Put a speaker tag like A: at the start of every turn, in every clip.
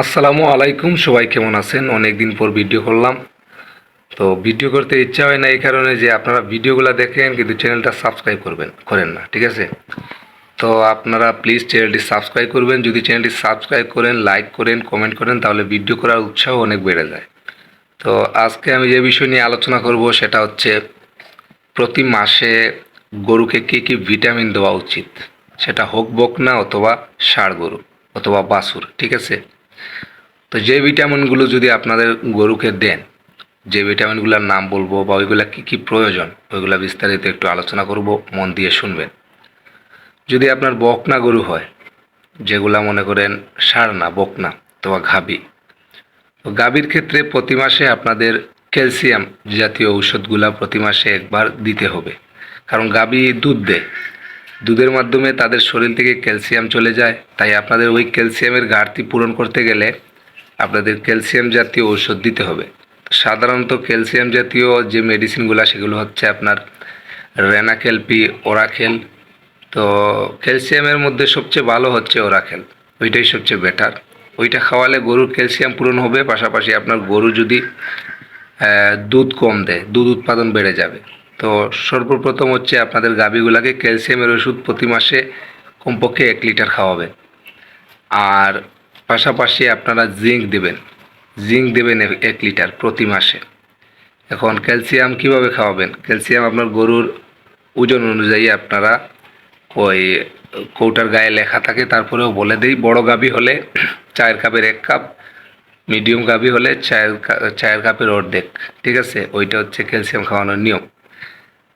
A: আসসালামু আলাইকুম, সবাই কেমন আছেন? অনেক দিন পর ভিডিও করলাম। তো ভিডিও করতে ইচ্ছা হয় না এই কারণে যে আপনারা ভিডিওগুলো দেখেন, কিন্তু চ্যানেলটা সাবস্ক্রাইব করবেন, করেন না, ঠিক আছে? তো আপনারা প্লিজ চ্যানেলটি সাবস্ক্রাইব করবেন। যদি চ্যানেলটি সাবস্ক্রাইব করেন লাইক করেন কমেন্ট করেন, তাহলে ভিডিও করার উৎসাহ অনেক বেড়ে যায়। তো আজকে আমি যে বিষয় নিয়ে আলোচনা করব, সেটা হচ্ছে প্রতি মাসে গরুকে কী কী ভিটামিন দেওয়া উচিত? সেটা হোক বকনা অথবা ষাঁড় গরু, অথবা বাছুর, ঠিক আছে? তো যে ভিটামিনগুলো যদি আপনাদের গরুকে দেন, যে ভিটামিনগুলোর নাম বলব বা ওইগুলা কী কী প্রয়োজন, ওইগুলো বিস্তারিত একটু আলোচনা করব, মন দিয়ে শুনবেন। যদি আপনার বকনা গরু হয়, যেগুলা মনে করেন ষাঁড় না, বকনা, অথবা ঘাবি তো গাভীর ক্ষেত্রে প্রতি মাসে আপনাদের ক্যালসিয়াম জাতীয় ঔষধগুলা প্রতি মাসে একবার দিতে হবে। কারণ গাভী দুধ দেয় দুধের মাধ্যমে তাদের শরীর থেকে ক্যালসিয়াম চলে যায়। তাই আপনাদের ওই ক্যালসিয়ামের ঘাটতি পূরণ করতে গেলে আপনাদের ক্যালসিয়াম জাতীয় ঔষধ দিতে হবে। সাধারণত ক্যালসিয়াম জাতীয় যে মেডিসিনগুলো, সেগুলো হচ্ছে আপনার রেনাকেলপি ওরাখেল তো ক্যালসিয়ামের মধ্যে সবচেয়ে ভালো হচ্ছে ওরাখেল ওইটাই সবচেয়ে বেটার। ওইটা খাওয়ালে গরুর ক্যালসিয়াম পূরণ হবে, পাশাপাশি আপনার গরু যদি দুধ কম দেয়, দুধ উৎপাদন বেড়ে যাবে। তো সর্বপ্রথম হচ্ছে আপনাদের গাভীগুলাকে ক্যালসিয়ামের ওষুধ প্রতি মাসে কমপক্ষে এক লিটার খাওয়াবেন আর পাশাপাশি আপনারা জিঙ্ক দেবেন। জিঙ্ক দেবেন এক- লিটার প্রতি মাসে। এখন ক্যালসিয়াম কীভাবে খাওয়াবেন? ক্যালসিয়াম আপনার গরুর ওজন অনুযায়ী আপনারা ওই কৌটার গায়ে লেখা থাকে, তারপরেও বলে দিই, বড় গাভী হলে চায়ের কাপের এক কাপ, মিডিয়াম গাভী হলে চায়ের চায়ের কাপের অর্ধেক। ঠিক আছে? ওইটা হচ্ছে ক্যালসিয়াম খাওয়ানোর নিয়ম।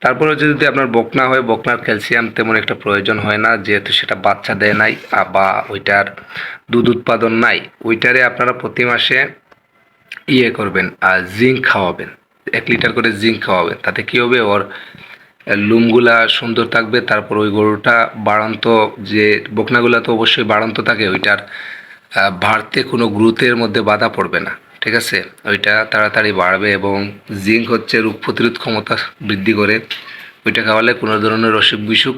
A: তারপরে যদি আপনার বকনা হয় বকনার ক্যালসিয়াম তেমন একটা প্রয়োজন হয় না, যেহেতু সেটা বাচ্চা দেয় নাই বা ওইটার দুধ উৎপাদন নাই, ওইটারে আপনারা প্রতি মাসে ইয়ে করবেন আর জিঙ্ক খাওয়াবেন, এক লিটার করে জিঙ্ক খাওয়াবেন, তাতে কী হবে? ওর লুমগুলা সুন্দর থাকবে, তারপর ওই গরুটা বাড়ন্ত যে বকনাগুলা তো অবশ্যই বাড়ন্ত থাকে, ওইটার বাড়তে কোনো গ্রুথের মধ্যে বাধা পড়বে না। ঠিক আছে? ওইটা তাড়াতাড়ি বাড়বে এবং জিঙ্ক হচ্ছে রোগ প্রতিরোধ ক্ষমতা বৃদ্ধি করে। ওইটা খাওয়ালে কোনো ধরনের অসুখ বিসুখ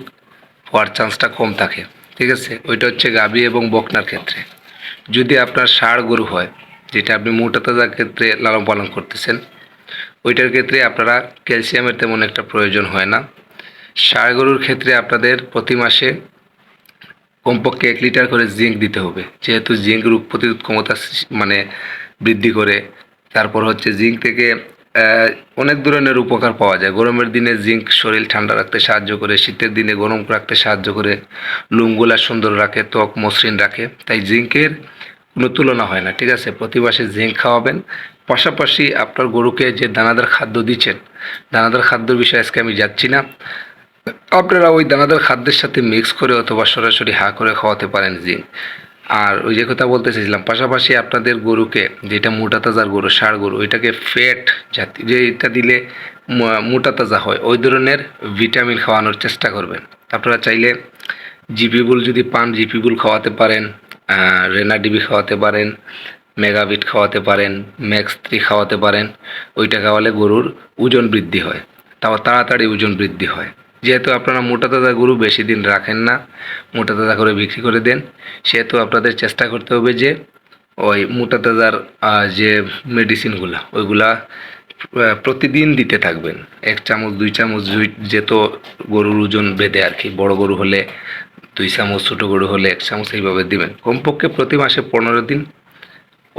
A: হওয়ার চান্সটা কম থাকে। ঠিক আছে? ওইটা হচ্ছে গাভী এবং বকনার ক্ষেত্রে। যদি আপনার ষাঁড় গরু হয়, যেটা আপনি মোটা তাজার ক্ষেত্রে লালন পালন করতেছেন, ওইটার ক্ষেত্রে আপনারা ক্যালসিয়ামের তেমন একটা প্রয়োজন হয় না। ষাঁড় গরুর ক্ষেত্রে আপনাদের প্রতি মাসে কমপক্ষে এক লিটার করে জিঙ্ক দিতে হবে। যেহেতু জিঙ্ক রোগ প্রতিরোধ ক্ষমতা মানে বৃদ্ধি করে। তারপর হচ্ছে জিঙ্ক থেকে অনেক ধরনের উপকার পাওয়া যায়। গরমের দিনে জিঙ্ক শরীর ঠান্ডা রাখতে সাহায্য করে, শীতের দিনে গরম রাখতে সাহায্য করে, লুমগুলা সুন্দর রাখে, ত্বক মসৃণ রাখে। তাই জিঙ্কের কোনো তুলনা হয় না, ঠিক আছে? প্রতি মাসে জিঙ্ক খাওয়াবেন। পাশাপাশি আপনার গরুকে যে দানাদার খাদ্য দিচ্ছেন, দানাদার খাদ্যর বিষয়ে আজকে আমি যাচ্ছি না। আপনারা ওই দানাদার খাদ্যের সাথে মিক্স করে অথবা সরাসরি হা করে খাওয়াতে পারেন জিঙ্ক। আর ওই যে কথা বলতে চাইছিলাম পাশাপাশি আপনাদের গরুকে যেটা মোটা তাজার গরু ষাঁড় গরু ওইটাকে ফ্যাট জাতি যে এটা দিলে মোটা তাজা হয় ওই ধরনের ভিটামিন খাওয়ানোর চেষ্টা করবেন। আপনারা চাইলে জিপিবুল যদি পান জিপিবুল খাওয়াতে পারেন আহ, রেনা ডিবি খাওয়াতে পারেন মেগাবিট খাওয়াতে পারেন ম্যাক্স থ্রি খাওয়াতে পারেন ওইটা খাওয়ালে গরুর ওজন বৃদ্ধি হয় তাও তাড়াতাড়ি ওজন বৃদ্ধি হয়। যেহেতু আপনারা মোটা তাজা গরু বেশি দিন রাখেন না, মোটা তাজা করে বিক্রি করে দেন। সেহেতু আপনাদের চেষ্টা করতে হবে যে ওই মোটা তাজার যে মেডিসিনগুলা, ওইগুলা প্রতিদিন দিতে থাকবেন। এক চামচ, দুই চামচ যেহেতু গরুর ওজন বেঁধে আর কি। বড় গরু হলে দুই চামচ, ছোটো গরু হলে এক চামচ এইভাবে দিবেন। কমপক্ষে প্রতি মাসে পনেরো দিন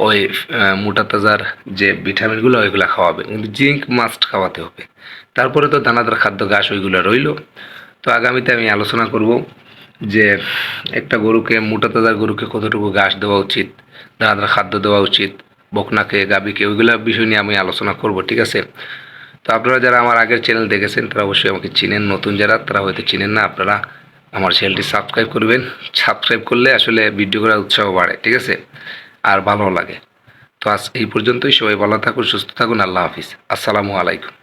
A: ওই মোটা তাজার যে ভিটামিনগুলো, ওইগুলো খাওয়াবেন কিন্তু জিঙ্ক মাস্ট খাওয়াতে হবে। তারপরে তো দানাদার খাদ্য ঘাস ওইগুলো রইল। তো আগামীতে আমি আলোচনা করব যে একটা গরুকে মোটা তাজার গরুকে কতটুকু ঘাস দেওয়া উচিত, দানাদার খাদ্য দেওয়া উচিত, বকনাকে গাবিকে ওইগুলো বিষয় নিয়ে আমি আলোচনা করব, ঠিক আছে? তো আপনারা যারা আমার আগের চ্যানেল দেখেছেন, তারা অবশ্যই আমাকে চিনেন। নতুন যারা, তারা হয়তো চিনেন না, আপনারা আমার চ্যানেলটি সাবস্ক্রাইব করবেন। সাবস্ক্রাইব করলে আসলে ভিডিও করার উৎসাহ বাড়ে, ঠিক আছে? আর ভালো লাগে। তো আজ এই পর্যন্তই। সবাই ভালো থাকুন, সুস্থ থাকুন। আল্লাহ হাফিজ। আসসালামু আলাইকুম।